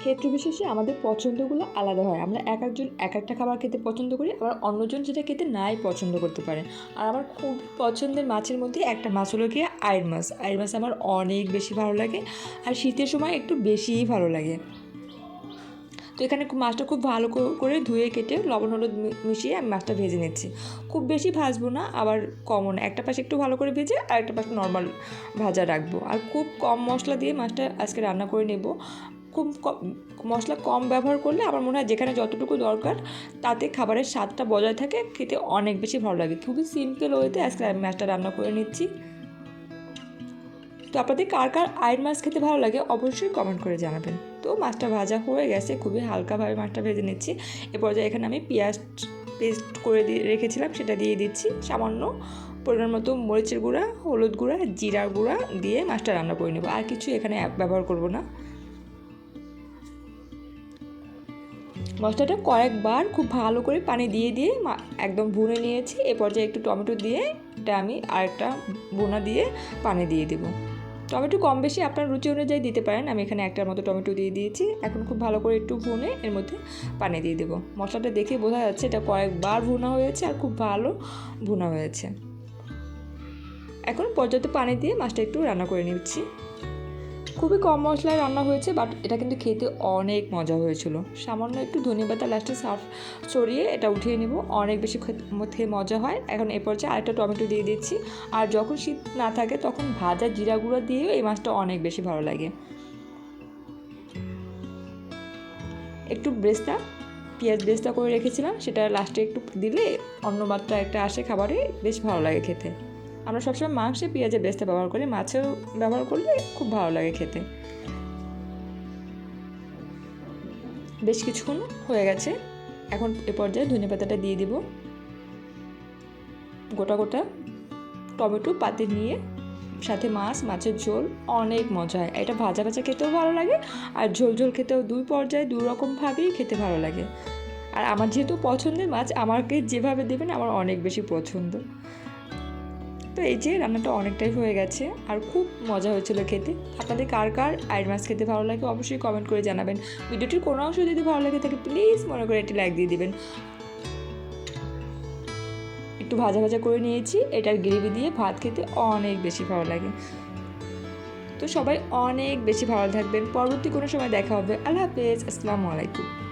ক্ষেত্র বিশেষে আমাদের পছন্দগুলো আলাদা হয়। আমরা এক একজন এক একটা খাবার খেতে পছন্দ করি, আবার অন্যজন সেটা খেতে নাই পছন্দ করতে পারে। আর আমার খুব পছন্দের মাছের মধ্যে একটা মাছ হলো গিয়ে আইর মাছ। আয়ের মাছ আমার অনেক বেশি ভালো লাগে আর শীতের সময় একটু বেশিই ভালো লাগে। তো এখানে মাছটা খুব ভালো করে ধুয়ে কেটে লবণ হলুদ মিশিয়ে আমি মাছটা ভেজে নিচ্ছি। খুব বেশি ভাজবো না, আবার কমও না। একটা পাশে একটু ভালো করে ভেজে আর একটা পাশে নর্মাল ভাজা রাখব। আর খুব কম মশলা দিয়ে মাছটা আজকে রান্না করে নেব। খুব কম, মশলা কম ব্যবহার করলে আমার মনে হয় যেখানে যতটুকু দরকার তাতে খাবারের স্বাদটা বজায় থাকে, খেতে অনেক বেশি ভালো লাগে। খুবই সিম্পল ওয়েতে আজকে আমি মাছটা রান্না করে নিচ্ছি। তো আপনাদের কার কার আয়ের মাছ খেতে ভালো লাগে অবশ্যই কমেন্ট করে জানাবেন। তো মাছটা ভাজা হয়ে গেছে, খুবই হালকাভাবে মাছটা ভেজে নিচ্ছি। এ পর্যায়ে এখানে আমি পেঁয়াজ পেস্ট করে দিয়ে রেখেছিলাম, সেটা দিয়ে দিচ্ছি। সামান্য পরিমাণ মতো মরিচের গুঁড়া, হলুদ গুঁড়া, জিরার গুঁড়া দিয়ে মাছটা রান্না করে নেব। আর কিছু এখানে ব্যবহার করব না। মশলাটা কয়েকবার খুব ভালো করে পানি দিয়ে দিয়ে একদম ভুনে নিয়েছি। এ পর্যায়ে একটু টমেটো দিয়ে এটা আমি আরেকটা বোনা দিয়ে পানি দিয়ে দেবো। টমেটো কম বেশি আপনার রুচি অনুযায়ী দিতে পারেন। আমি এখানে একটার মতো টমেটো দিয়ে দিয়েছি। এখন খুব ভালো করে একটু ভুনে এর মধ্যে পানি দিয়ে দেবো। মশলাটা দেখে বোঝা যাচ্ছে এটা কয়েকবার ভুনা হয়েছে আর খুব ভালো ভুনা হয়েছে। এখন পর্যাপ্ত পানি দিয়ে মাছটা একটু রান্না করে নিচ্ছি। খুবই কম মশলায় রান্না হয়েছে বাট এটা কিন্তু খেতে অনেক মজা হয়েছিল। সামান্য একটু ধনে পাতা লাস্টে সার্ফ ছড়িয়ে এটা উঠিয়ে নেব। অনেক বেশি খেতে মজা হয়। এখন এ পর্যায়ে আরেকটা টমেটো দিয়ে দিচ্ছি। আর যখন শীত না থাকে তখন ভাজা জিরা গুঁড়ো দিয়েও এই মাছটা অনেক বেশি ভালো লাগে। একটু ব্রেস্তা, পেঁয়াজ ব্রেস্তা করে রেখেছিলাম। সেটা লাস্টে একটু দিলে অন্য মাত্রা একটা আসে খাবারে, বেশ ভালো লাগে খেতে। আমরা সবসময় মাংসে পেঁয়াজের বেস্তা ব্যবহার করি, মাছেও ব্যবহার করলে খুব ভালো লাগে খেতে। বেশ কিছুক্ষণ হয়ে গেছে, এখন এ পর্যায়ে ধনে পাতাটা দিয়ে দিব। গোটা গোটা টমেটো পাতে নিয়ে, সাথে মাছ, মাছের ঝোল, অনেক মজা। হয় এটা ভাজা ভাজা খেতেও ভালো লাগে, আর ঝোল ঝোল খেতেও দুই পর্যায়ে দু রকমভাবেই খেতে ভালো লাগে। আর আমার যেহেতু পছন্দের মাছ, আমাকে যেভাবে দেবেন, আমার অনেক বেশি পছন্দ। তো এই যে রান্নাটা অনেকটাই হয়ে গেছে আর খুব মজা হয়েছিল খেতে। আপনাদের কার কার আয়ের মাছ খেতে ভালো লাগে অবশ্যই কমেন্ট করে জানাবেন। ভিডিওটির কোনো অংশ যদি ভালো লাগে থাকে প্লিজ মনে করে একটি লাইক দিয়ে দিবেন। একটু ভাজা ভাজা করে নিয়েছি, এটার গ্রেভি দিয়ে ভাত খেতে অনেক বেশি ভালো লাগে। তো সবাই অনেক বেশি ভালো থাকবেন। পরবর্তী কোনো সময় দেখা হবে। আল্লাহ হাফেজ। আসসালামু আলাইকুম।